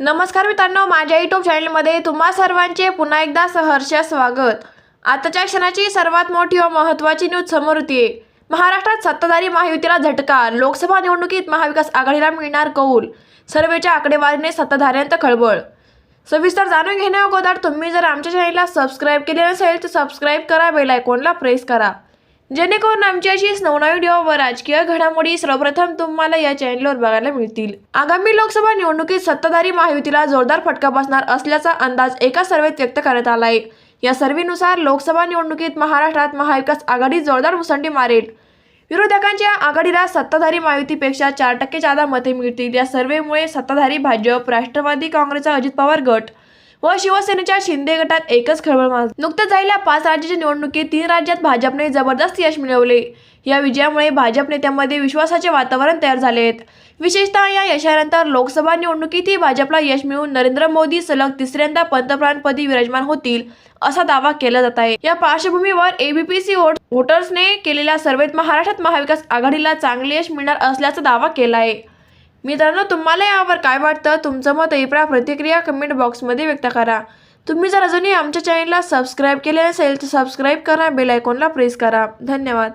नमस्कार मित्रांनो माझ्या युट्यूब चॅनलमध्ये तुम्हा सर्वांचे पुन्हा एकदा सहर्ष स्वागत. आताच्या क्षणाची सर्वात मोठी व महत्त्वाची न्यूज समोर होतीये महाराष्ट्रात सत्ताधारी महायुतीला झटका लोकसभा निवडणुकीत महाविकास आघाडीला मिळणार कौल सर्वेच्या आकडेवारीने सत्ताधाऱ्यांत खळबळ. सविस्तर जाणून घेण्या अगोदर तुम्ही जर आमच्या चॅनलला सबस्क्राईब केले नसेल तर सबस्क्राईब करा बेल आयकॉनला प्रेस करा. जेणेकरून आमची अशी नवनवी व्हिडिओ व राजकीय घडामोडी सर्वप्रथम तुम्हाला या चॅनलवर बघायला मिळतील. आगामी लोकसभा निवडणुकीत सत्ताधारी महायुतीला जोरदार फटका बसणार असल्याचा अंदाज एका सर्वेत व्यक्त करण्यात आलाय. या सर्वेनुसार लोकसभा निवडणुकीत महाराष्ट्रात महाविकास आघाडी जोरदार मुसंडी मारेल. विरोधकांच्या आघाडीला सत्ताधारी महायुतीपेक्षा चार टक्के जादा मते मिळतील. या सर्वेमुळे सत्ताधारी भाजप राष्ट्रवादी काँग्रेसचा अजित पवार गट व शिवसेनेच्या शिंदे गटात एकच खळबळ माज नुकत्याच झालेल्या पाच राज्याच्या निवडणुकीत तीन राज्यात भाजपने जबरदस्त यश मिळवले. या विजयामुळे भाजप नेत्यांमध्ये विश्वासाचे वातावरण तयार झाले आहेत. विशेषतः या यशानंतर लोकसभा निवडणुकीतही भाजपला यश मिळून नरेंद्र मोदी सलग तिसऱ्यांदा पंतप्रधानपदी विराजमान होतील असा दावा केला जात आहे. या पार्श्वभूमीवर एबीपीसी वोटर्सने केलेल्या सर्वेत महाराष्ट्रात महाविकास आघाडीला चांगले यश मिळणार असल्याचा दावा केला आहे. मित्रांनो तुम्हाला यावर काय वाटतं? तुमचं मत अभिप्राय प्रतिक्रिया कमेंट बॉक्समध्ये व्यक्त करा. तुम्ही जर अजूनही आमच्या चॅनलला सबस्क्राईब केले नसेल तर सबस्क्राईब करा बेल आयकॉनला प्रेस करा. धन्यवाद.